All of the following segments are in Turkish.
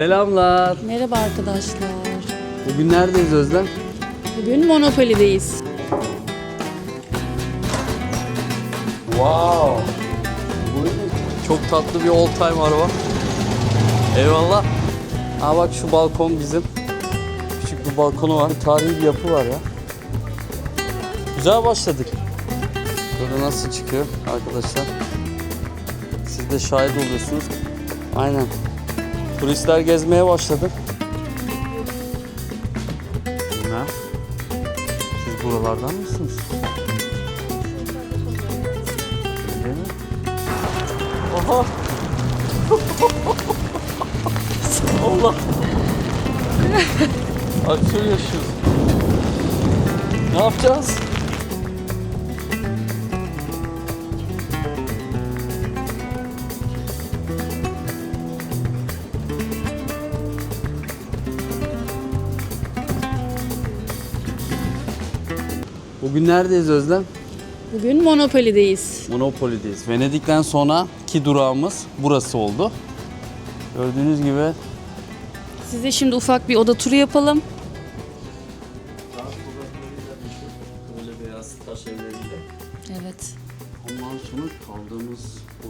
Selamlar. Merhaba arkadaşlar. Bugün neredeyiz Özlem? Bugün Monopoly'deyiz. Wow. Çok tatlı bir old time araba. Eyvallah. Aa bak şu balkon bizim. Küçük bir balkonu var. Tarihi bir yapı var ya. Güzel başladık. Böyle nasıl çıkıyor arkadaşlar. Siz de şahit oluyorsunuz. Aynen. Turistler gezmeye başladı. Bilmem. Siz buralardan mısınız? Öyle mi? Oha! Allah! Aksiyon yaşıyoruz. Ne yapacağız? Bugün neredeyiz Özlem? Bugün Monopoly'deyiz. Monopoly'deyiz. Venedik'ten sonraki durağımız burası oldu. Gördüğünüz gibi Size şimdi ufak bir oda turu yapalım. böyle beyaz taş evleriyle. Evet. Ondan sonra kaldığımız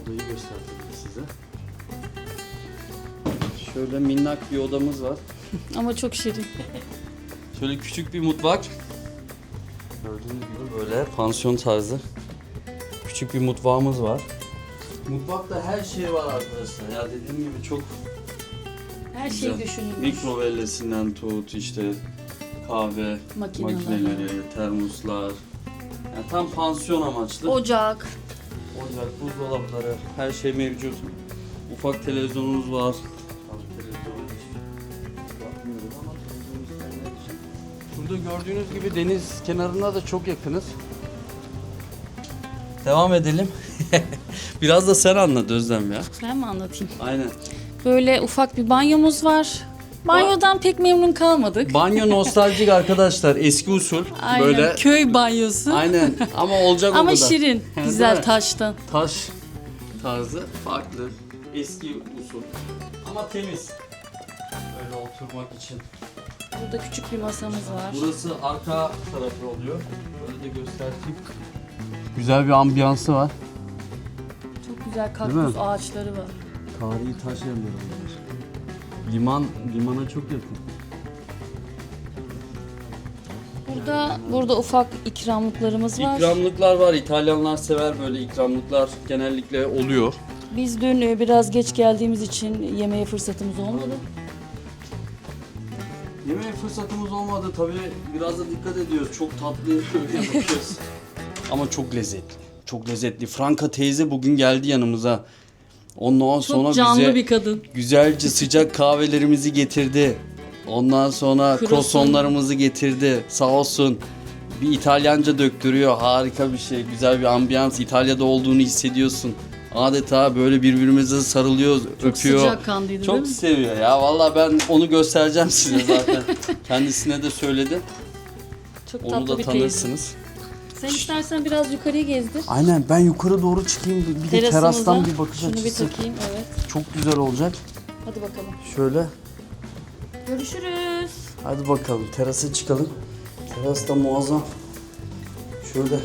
odayı gösterdim size. Şöyle minnak bir odamız var. Ama çok şirin. Şöyle küçük bir mutfak. Gördüğünüz gibi böyle pansiyon tarzı. Küçük bir mutfağımız var. Mutfakta her şey var arkadaşlar. Ya dediğim gibi çok Her şey Güzel. düşünülmüş. Mikrovellesinden tut işte kahve Makineler. makineleri, termoslar. Yani tam pansiyon amaçlı. Ocak. Ocak, buzdolapları, her şey mevcut. Ufak televizyonumuz var. Gördüğünüz gibi deniz kenarına da çok yakınız. Devam edelim. Biraz da sen anlat Özlem ya. Ben mi anlatayım? Aynen. Böyle ufak bir banyomuz var. Banyodan pek memnun kalmadık. Banyo nostaljik arkadaşlar. Eski usul. Aynen. Böyle Köy banyosu. Aynen ama olacak o Ama kadar. şirin. Değil Güzel taştan. Taş tarzı farklı. Eski usul. Ama temiz. Öyle oturmak için. Burada küçük bir masamız var. Burası arka tarafı oluyor. Böyle de göstereyim. Güzel bir ambiyansı var. Çok güzel kaktüs mi? ağaçları var. Tarihi taş bunlar. Liman, limana çok yakın. Burada burada ufak ikramlıklarımız var. İkramlıklar var. İtalyanlar sever böyle ikramlıklar genellikle oluyor. Biz dün e, biraz geç geldiğimiz için yemeğe fırsatımız olmadı. Yemeğe fırsatımız olmadı tabii biraz da dikkat ediyoruz. Çok tatlı yapıyoruz. Ama çok lezzetli. Çok lezzetli. Franka teyze bugün geldi yanımıza. Ondan sonra Çok canlı bize bir kadın. güzelce sıcak kahvelerimizi getirdi. Ondan sonra Croissant. krosonlarımızı getirdi. Sağ olsun. Bir İtalyanca döktürüyor. Harika bir şey. Güzel bir ambiyans. İtalya'da olduğunu hissediyorsun. Adeta böyle birbirimize sarılıyoruz, öpüyor. Sıcak kanlıydı değil Çok mi? seviyor ya. Vallahi ben onu göstereceğim size zaten. Kendisine de söyledim. Çok Onu tatlı da bir teyze. tanırsınız. Sen istersen biraz yukarıya gezdir. Aynen ben yukarı doğru çıkayım. Bir de Terasımıza. terastan bir bakış Şunu bir açısı. takayım evet. Çok güzel olacak. Hadi bakalım. Şöyle. Görüşürüz. Hadi bakalım terasa çıkalım. Teras da muazzam. Şöyle.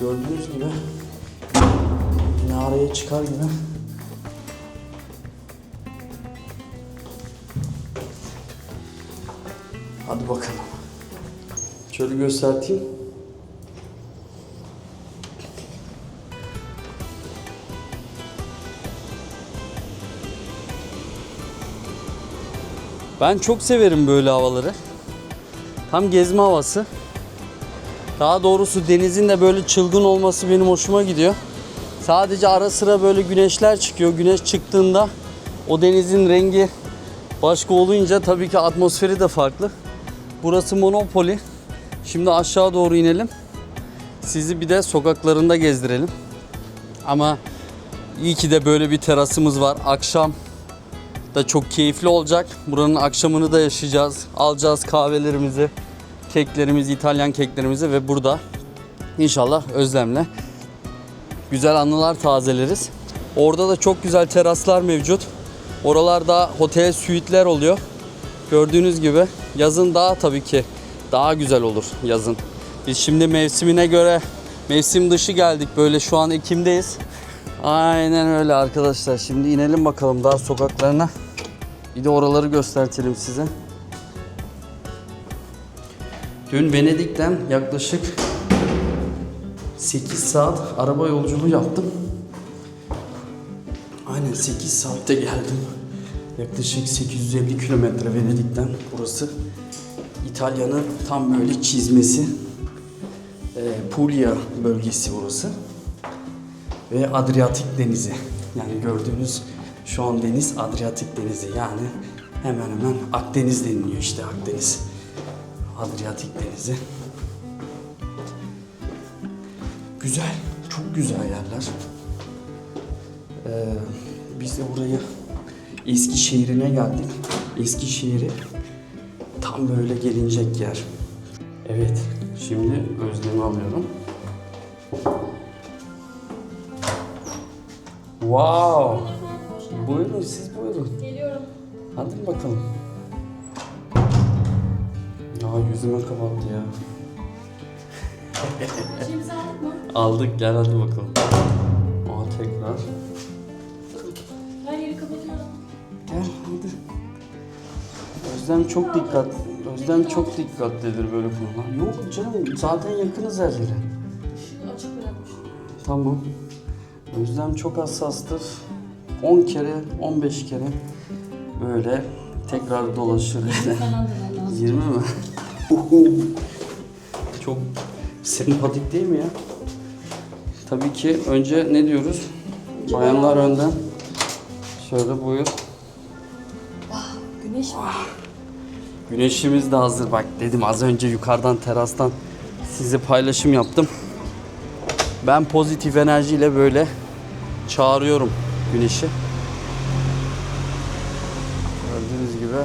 Gördüğünüz gibi. Minareye çıkar gibi. Hadi bakalım. Şöyle göstereyim. Ben çok severim böyle havaları. Tam gezme havası. Daha doğrusu denizin de böyle çılgın olması benim hoşuma gidiyor. Sadece ara sıra böyle güneşler çıkıyor. Güneş çıktığında o denizin rengi başka olunca tabii ki atmosferi de farklı. Burası Monopoly. Şimdi aşağı doğru inelim. Sizi bir de sokaklarında gezdirelim. Ama iyi ki de böyle bir terasımız var. Akşam da çok keyifli olacak. Buranın akşamını da yaşayacağız. Alacağız kahvelerimizi, keklerimizi, İtalyan keklerimizi ve burada inşallah Özlem'le güzel anılar tazeleriz. Orada da çok güzel teraslar mevcut. Oralarda otel suite'ler oluyor. Gördüğünüz gibi yazın daha tabii ki daha güzel olur yazın. Biz şimdi mevsimine göre mevsim dışı geldik. Böyle şu an Ekim'deyiz. Aynen öyle arkadaşlar. Şimdi inelim bakalım daha sokaklarına. Bir de oraları göstertelim size. Dün Venedik'ten yaklaşık 8 saat araba yolculuğu yaptım. Aynen 8 saatte geldim. Yaklaşık 850 kilometre Venedik'ten burası. İtalya'nın tam böyle çizmesi. Ee, Puglia bölgesi burası. Ve Adriyatik Denizi. Yani gördüğünüz şu an deniz Adriyatik Denizi. Yani hemen hemen Akdeniz deniliyor işte Akdeniz. Adriyatik Denizi. Güzel, çok güzel yerler. Ee, biz de burayı Eskişehir'ine geldik. Eskişehir'i tam böyle gelinecek yer. Evet, şimdi Özlem'i alıyorum. Wow! Buyurun, siz buyurun. Geliyorum. Hadi bakalım. Aa yüzüme kapattı ya. Şeyimizi aldık mı? Aldık gel hadi bakalım. Aa tekrar. Her yeri kapatıyorum. Gel hadi. Özlem çok dikkat. Özlem çok dikkatlidir böyle konular. Yok canım zaten yakınız her yere. Açık bırakmış. Tamam. Özlem çok hassastır. 10 kere, 15 kere böyle tekrar dolaşır. Lazım. 20 mi? Çok sempatik değil mi ya? Tabii ki önce ne diyoruz? Bayanlar önden. Şöyle buyur. Güneş var. Güneşimiz de hazır. Bak dedim az önce yukarıdan terastan size paylaşım yaptım. Ben pozitif enerjiyle böyle çağırıyorum güneşi. Gördüğünüz gibi.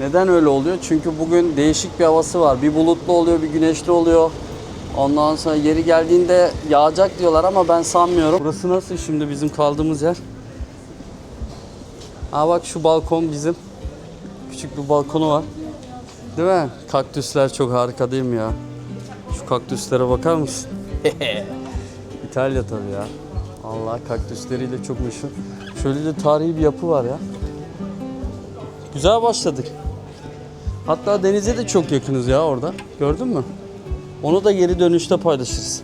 Neden öyle oluyor? Çünkü bugün değişik bir havası var. Bir bulutlu oluyor, bir güneşli oluyor. Ondan sonra yeri geldiğinde yağacak diyorlar ama ben sanmıyorum. Burası nasıl şimdi bizim kaldığımız yer? Aa bak şu balkon bizim. Küçük bir balkonu var. Değil mi? Kaktüsler çok harika değil mi ya? Şu kaktüslere bakar mısın? İtalya tabii ya. Allah kaktüsleriyle çok meşhur. Şöyle de tarihi bir yapı var ya. Güzel başladık. Hatta denize de çok yakınız ya orada. Gördün mü? Onu da geri dönüşte paylaşırız.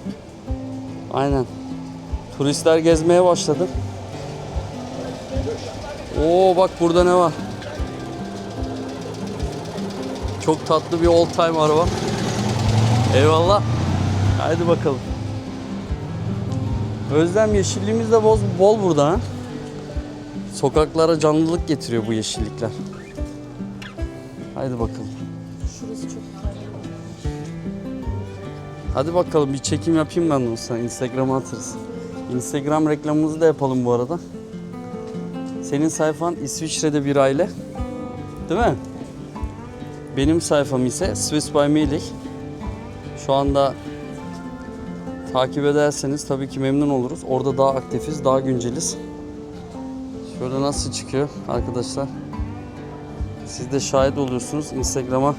Aynen. Turistler gezmeye başladı. Oo bak burada ne var? Çok tatlı bir old time araba. Eyvallah. Haydi bakalım. Özlem yeşilliğimiz de bol, bol burada ha. Sokaklara canlılık getiriyor bu yeşillikler. Haydi bakalım. Hadi bakalım bir çekim yapayım ben de sana. Instagram'a atarız. Instagram reklamımızı da yapalım bu arada. Senin sayfan İsviçre'de bir aile. Değil mi? Benim sayfam ise Swiss by Melih. Şu anda takip ederseniz tabii ki memnun oluruz. Orada daha aktifiz, daha günceliz. Şöyle nasıl çıkıyor arkadaşlar? Siz de şahit oluyorsunuz. Instagram'a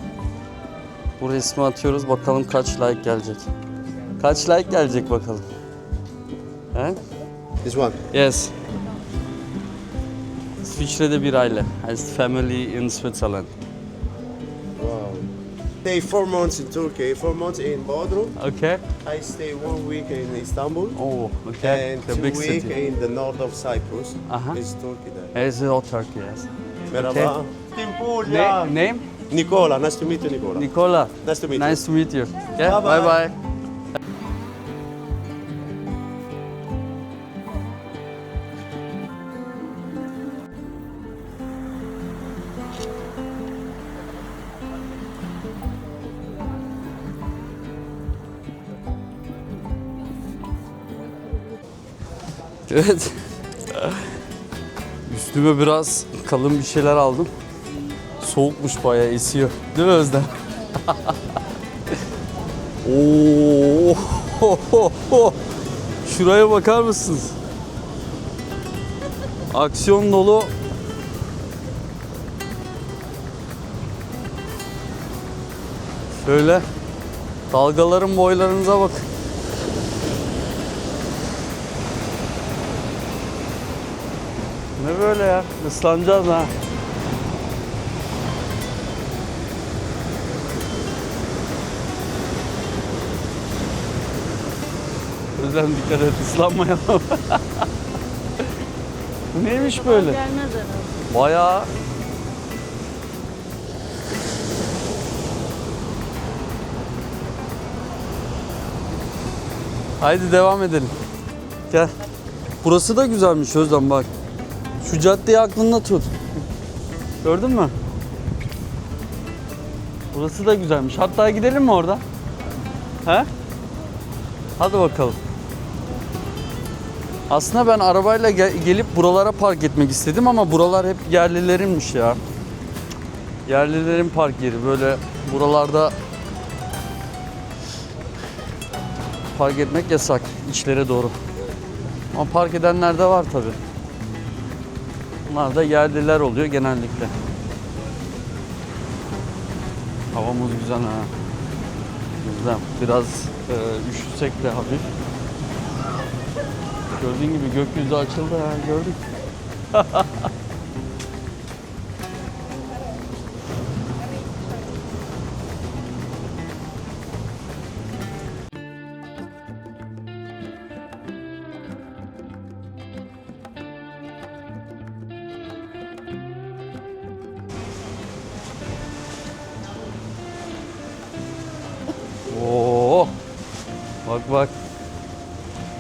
bu resmi atıyoruz. Bakalım kaç like gelecek. Kaç like gelecek bakalım. He? This one. Yes. İsviçre'de bir aile. Has family in Switzerland. Wow. Stay four months in Turkey, four months in Bodrum. Okay. I stay one week in Istanbul. Oh, okay. And The two big weeks city. in the north of Cyprus. Aha. It's Turkey there. It's all Turkey, yes. Merhaba. Tim Na- Puglia. name? Nicola, nice to meet you, Nicola. Nicola. Nice to meet you. Nice to meet you. Yeah, Bye-bye. bye bye. Evet. Üstüme biraz kalın bir şeyler aldım soğukmuş bayağı esiyor. Değil mi Özlem? Oo. Şuraya bakar mısınız? Aksiyon dolu. Şöyle dalgaların boylarınıza bak. Ne böyle ya? Islanacağız ha. Özlem dikkat et ıslanmayalım. Bu neymiş böyle? Gelmez herhalde. Bayağı Haydi devam edelim. Gel. Burası da güzelmiş Özlem bak. Şu caddeyi aklında tut. Gördün mü? Burası da güzelmiş. Hatta gidelim mi orada? He? Hadi bakalım. Aslında ben arabayla gel- gelip buralara park etmek istedim ama buralar hep yerlilerinmiş ya. Yerlilerin park yeri böyle buralarda park etmek yasak içlere doğru. Ama park edenler de var tabi. Bunlar da yerliler oluyor genellikle. Havamız güzel ha. Güzel. Biraz e, üşüsek de hafif. Gördüğün gibi gökyüzü açıldı ha gördük. Oo. Bak bak.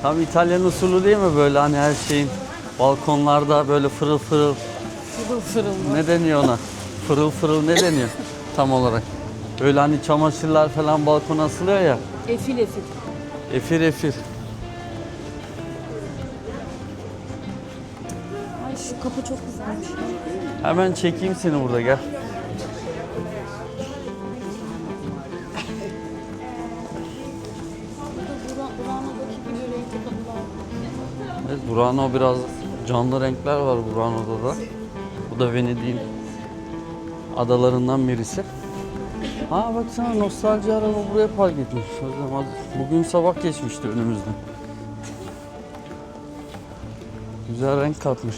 Tam İtalyan usulü değil mi böyle hani her şeyin balkonlarda böyle fırıl fırıl Fırıl fırıl. ne deniyor ona? Fırıl fırıl ne deniyor tam olarak? Böyle hani çamaşırlar falan balkona asılıyor ya. Efil efil. Efir efir. Ay şu kapı çok güzelmiş. Hemen çekeyim seni burada gel. Burano biraz canlı renkler var Burano'da da. Bu da Venedik'in adalarından birisi. Ha baksana nostalji araba buraya park etmiş. Zaman Bugün sabah geçmişti önümüzden. Güzel renk katmış.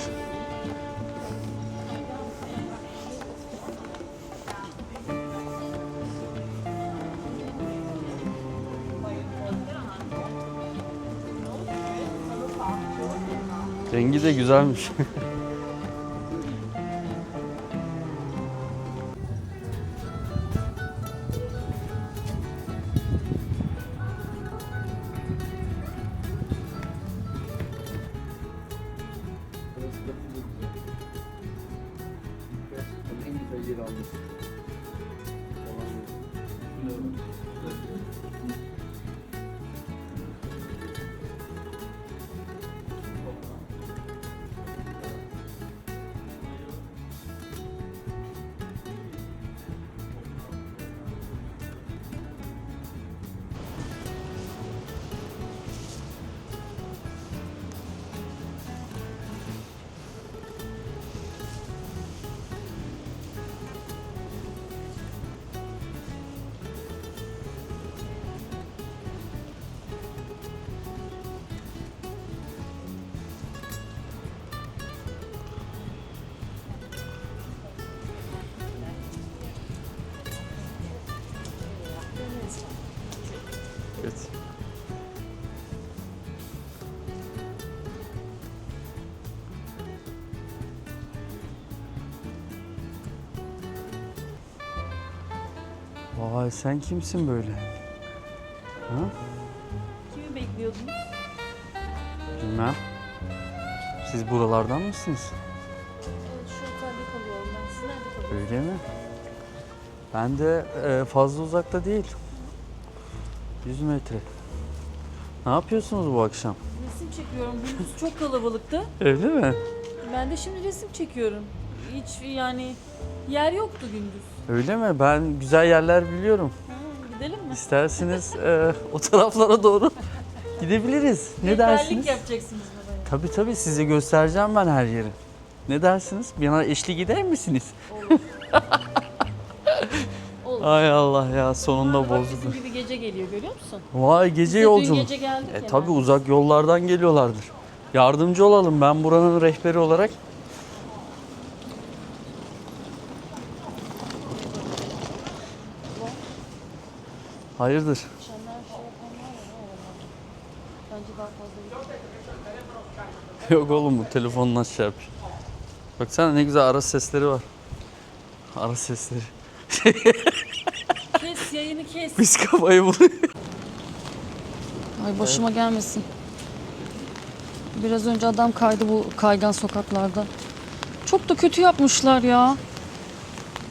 Rengi de güzelmiş. Vay sen kimsin böyle? Ha? Kimi bekliyordunuz? Bilmem. Siz buralardan mısınız? Evet şu otelde kalıyorum ben. Siz nerede kalıyorsunuz? Öyle mi? Ben de e, fazla uzakta değil. 100 metre. Ne yapıyorsunuz bu akşam? Resim çekiyorum. Gündüz çok kalabalıktı. Öyle mi? Ben de şimdi resim çekiyorum. Hiç yani yer yoktu gündüz. Öyle mi? Ben güzel yerler biliyorum. Ha, gidelim mi? İsterseniz e, o taraflara doğru gidebiliriz. Ne Rehberlik dersiniz? yapacaksınız bana. Tabii tabii size göstereceğim ben her yeri. Ne dersiniz? Bana eşlik gider misiniz? Olur. Ay Allah ya sonunda Bak bozdu. bizim gibi gece geliyor görüyor musun? Vay gece Dün yolculuğu. gece geldik E ya. tabi uzak yollardan geliyorlardır. Yardımcı olalım ben buranın rehberi olarak. Hayırdır? Akşamlar şey yapanlar var ya oralarda. Bence daha fazla gidiyor. Yok oğlum bu telefonla şey yap. Baksana ne güzel ara sesleri var. Ara sesleri. Kes yayını kes. Biz kafayı buluyor. Ay başıma gelmesin. Biraz önce adam kaydı bu kaygan sokaklarda. Çok da kötü yapmışlar ya.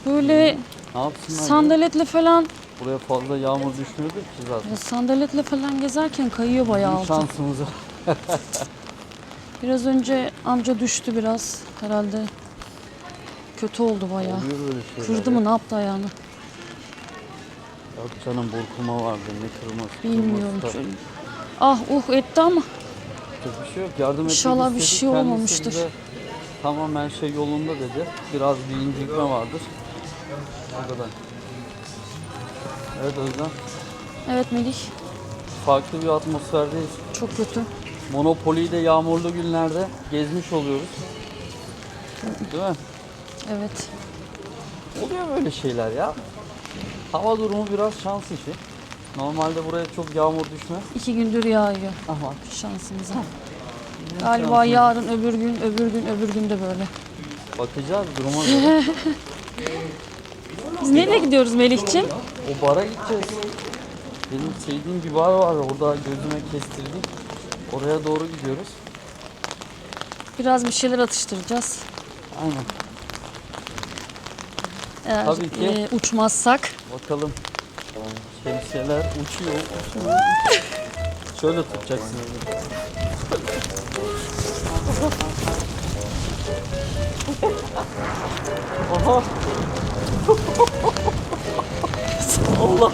Böyle Ne yapsınlar? ya? sandaletle falan, Buraya fazla yağmur düşmüyordur ki zaten. ya sandaletle falan gezerken kayıyor bayağı altı. şansımıza. Biraz önce amca düştü biraz herhalde. Kötü oldu bayağı. Oluyor böyle şeyler. Kırdı mı ne yaptı ayağını? Yok canım burkulma vardı ne kırması. Bilmiyorum. da- Şöyle- Ah uh etti ama Çok bir şey yok. Yardım etmek İnşallah bir istedik. şey Kendisi olmamıştır. bize Tamamen şey yolunda dedi. Biraz bir incikme vardır. O kadar. Evet Özlem. evet Melih Farklı bir atmosferdeyiz. çok kötü. Monopoly'yi de yağmurlu günlerde gezmiş oluyoruz. Değil mi? Evet. Oluyor böyle şeyler ya. Hava durumu biraz şans işi. Normalde buraya çok yağmur düşmez. İki gündür yağıyor Ama şansımıza. Galiba yarın öbür gün öbür gün öbür gün de böyle. bakacağız duruma göre. Biz nereye gidiyoruz Melih'ciğim? O bara gideceğiz. Benim sevdiğim bir bar var orada gözüme kestirdik. Oraya doğru gidiyoruz. Biraz bir şeyler atıştıracağız. Aynen. Eğer Tabii ki. e, uçmazsak. Bakalım. Şemsiyeler uçuyor. uçuyor. Şöyle tutacaksın. Aha. Allah.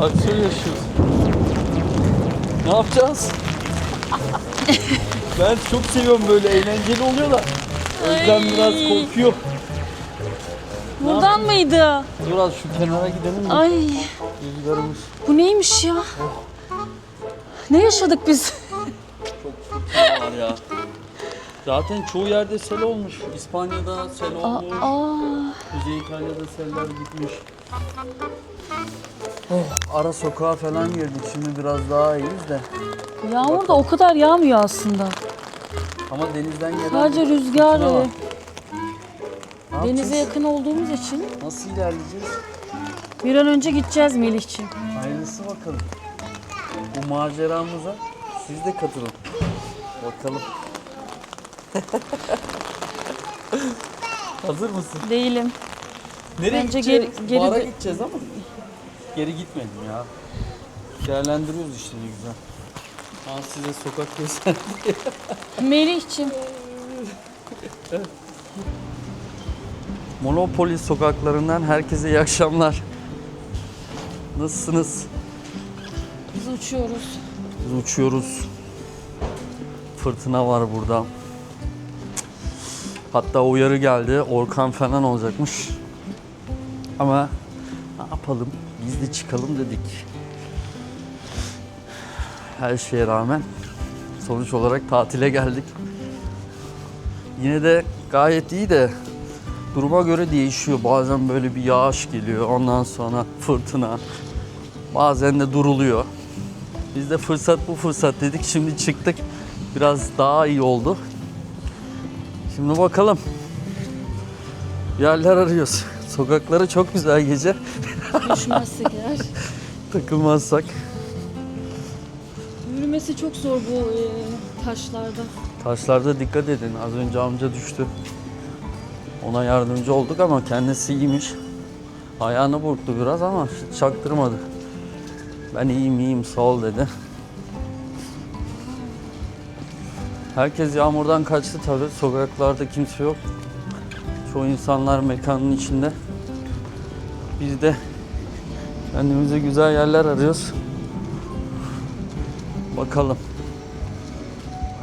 Aksiyon yaşıyoruz. Ne yapacağız? ben çok seviyorum böyle eğlenceli oluyor da. Özlem biraz korkuyor. Buradan mıydı? Dur az şu kenara gidelim mi? Ay Rüzgarımız bu neymiş ya? Ne yaşadık biz? var ya. Zaten çoğu yerde sel olmuş. İspanya'da sel olmuş. Aa, Kuzey İtalya'da seller gitmiş. Oh, ara sokağa falan girdik. Şimdi biraz daha iyiyiz de. yağmur da o kadar yağmıyor aslında. Ama denizden gelen Sadece rüzgar fırtına var. ve Ne yapacağız? denize yakın olduğumuz için Nasıl ilerleyeceğiz? bir an önce gideceğiz Melih'ciğim. Hayırlısı bakalım. Bu maceramıza siz de katılın. Bakalım. Hazır mısın? Değilim. Nereye Bence gideceğiz? geri- geri Bara de- gideceğiz ama geri gitmedim ya. Değerlendiriyoruz işte ne güzel. Ben size sokak gösterdi. Melih'ciğim Monopoly sokaklarından herkese iyi akşamlar. Nasılsınız? biz uçuyoruz. Biz uçuyoruz. Fırtına var burada. Hatta uyarı geldi. Orkan falan olacakmış. Ama ne yapalım? Biz de çıkalım dedik. Her şeye rağmen sonuç olarak tatile geldik. Yine de gayet iyi de duruma göre değişiyor. Bazen böyle bir yağış geliyor. Ondan sonra fırtına. Bazen de duruluyor. Biz de fırsat bu fırsat dedik. Şimdi çıktık. Biraz daha iyi oldu. Şimdi bakalım. Yerler arıyoruz. Sokakları çok güzel gece. Düşmezsek eğer. Takılmazsak. Yürümesi çok zor bu e, taşlarda. Taşlarda dikkat edin. Az önce amca düştü. Ona yardımcı olduk ama kendisi iyiymiş. Ayağını burktu biraz ama çaktırmadı. Ben iyiyim iyiyim sağ ol dedi. Herkes yağmurdan kaçtı tabii. Sokaklarda kimse yok. Çoğu insanlar mekanın içinde. Biz de kendimize güzel yerler arıyoruz. Bakalım.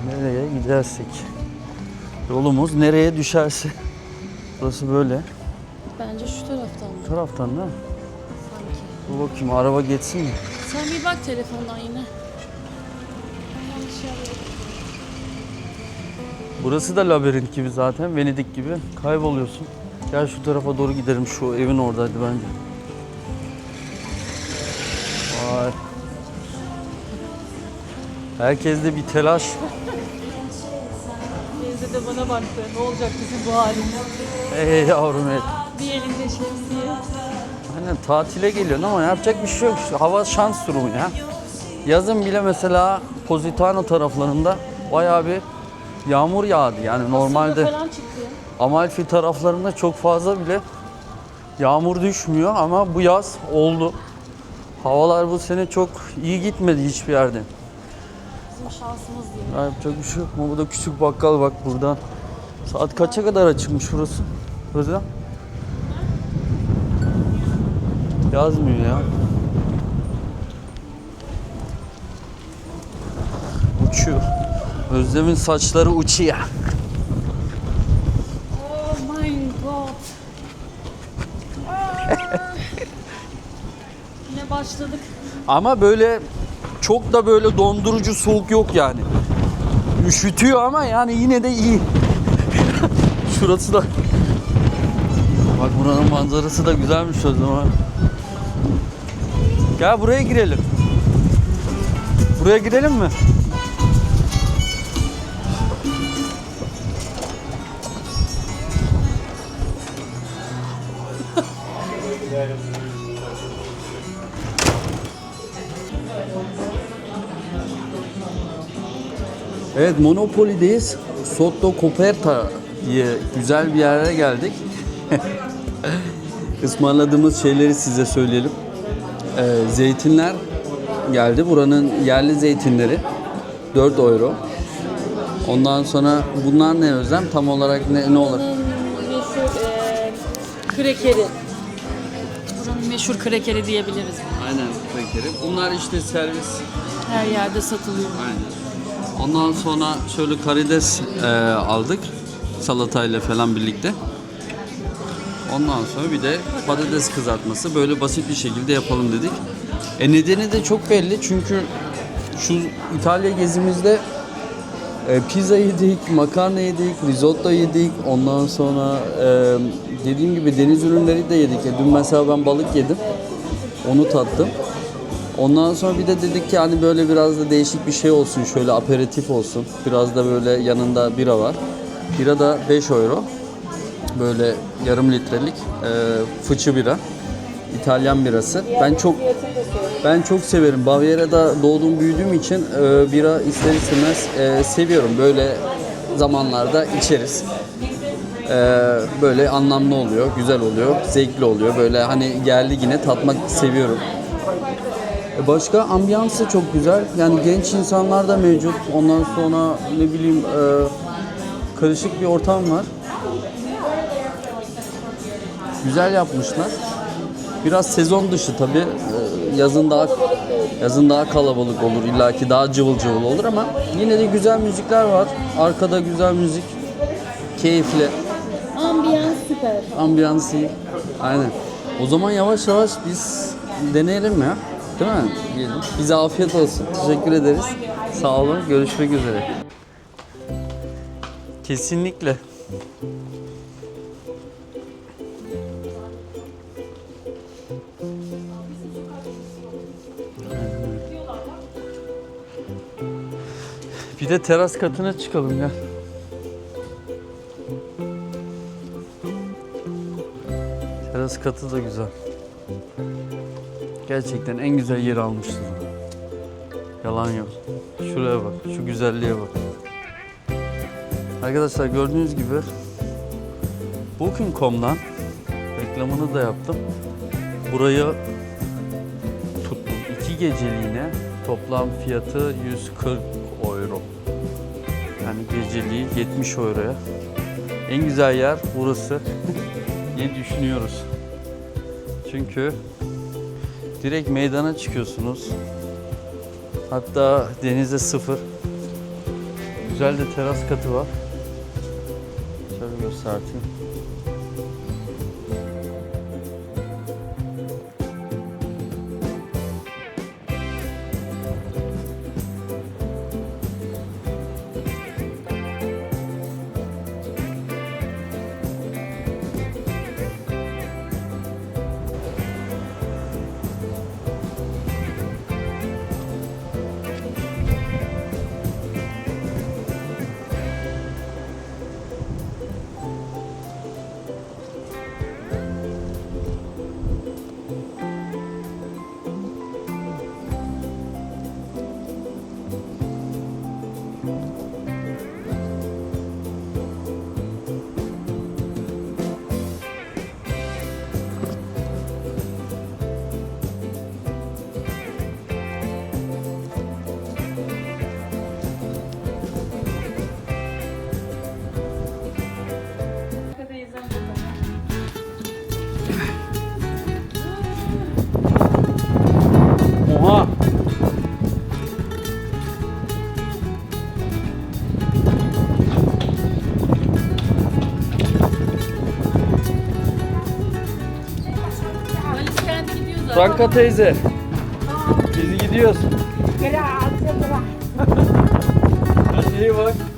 Nereye gidersek. Yolumuz nereye düşerse. Burası böyle. Bence şu taraftan Bu taraftan değil mi? sanki. Dur bakayım araba geçsin mi? Sen bir bak telefondan yine. Yanlış yerlere Burası da labirent gibi zaten. Venedik gibi. Kayboluyorsun. Gel şu tarafa doğru gidelim. Şu evin oradaydı bence. Vay. Herkeste bir telaş. Teyze de bana baktı. Ne olacak bizim bu halimiz? Ey yavrum ey. Bir elinde şemsiye. Aynen tatile geliyorsun ama yapacak bir şey yok. Hava şans durumu ya. Yazın bile mesela Positano taraflarında bayağı bir yağmur yağdı. Yani normalde. Amalfi taraflarında çok fazla bile yağmur düşmüyor ama bu yaz oldu. Havalar bu sene çok iyi gitmedi hiçbir yerde. Bizim şansımız değil. Ya Yapacak bir şey yok mu? Burada küçük bakkal bak buradan. Saat kaça kadar açılmış burası? Burada. Yazmıyor ya. Uçuyor. Özlem'in saçları uçuyor. Oh my god. Yine başladık. Ama böyle çok da böyle dondurucu soğuk yok yani. Üşütüyor ama yani yine de iyi. Şurası da. Bak buranın manzarası da güzelmiş o zaman. Gel buraya girelim. Buraya girelim mi? Evet Monopoly'deyiz. Sotto Coperta diye güzel bir yere geldik. Ismarladığımız şeyleri size söyleyelim. Ee, zeytinler geldi. Buranın yerli zeytinleri 4 euro. Ondan sonra bunlar ne Özlem? Tam olarak ne, ne? Buranın meşhur eee krekeri. Meşhur krekeri diyebiliriz. Aynen beklerim. Bunlar işte servis Her yerde satılıyor. Aynen. Ondan sonra şöyle karides e, aldık. Salatayla falan birlikte. Ondan sonra bir de patates kızartması. Böyle basit bir şekilde yapalım dedik. E nedeni de çok belli çünkü şu İtalya gezimizde e, pizza yedik, makarna yedik, risotto yedik. Ondan sonra e, dediğim gibi deniz ürünleri de yedik. E, dün mesela ben balık yedim. Onu tattım. Ondan sonra bir de dedik ki hani böyle biraz da değişik bir şey olsun. Şöyle aperatif olsun. Biraz da böyle yanında bira var. Bira da 5 euro. Böyle yarım litrelik e, fıçı bira. İtalyan birası. Ben çok ben çok severim. Bavyera'da doğdum büyüdüğüm için e, bira ister istemez e, seviyorum. Böyle zamanlarda içeriz. E, böyle anlamlı oluyor, güzel oluyor, zevkli oluyor. Böyle hani yerli yine tatmak seviyorum. E, Başka ambiyansı çok güzel. Yani genç insanlar da mevcut. Ondan sonra ne bileyim e, karışık bir ortam var. Güzel yapmışlar. Biraz sezon dışı tabi. Yazın daha yazın daha kalabalık olur. illaki daha cıvıl cıvıl olur ama yine de güzel müzikler var. Arkada güzel müzik. Keyifli. Ambiyans süper. Ambiyans iyi. Aynen. O zaman yavaş yavaş biz deneyelim ya. Değil mi? Diyelim. Bize afiyet olsun. Teşekkür ederiz. Sağ olun. Görüşmek üzere. Kesinlikle. Bir de teras katına çıkalım ya. Teras katı da güzel. Gerçekten en güzel yeri almışız. Yalan yok. Şuraya bak, şu güzelliğe bak. Arkadaşlar gördüğünüz gibi Booking.com'dan reklamını da yaptım. Burayı tuttum. İki geceliğine toplam fiyatı 140 euro. Yani geceliği 70 euroya. En güzel yer burası diye düşünüyoruz. Çünkü direkt meydana çıkıyorsunuz. Hatta denize sıfır. Güzel de teras katı var. Şöyle göstereyim. Franka teyze. Biz gidiyoruz. Grazie. Hadi iyi bak.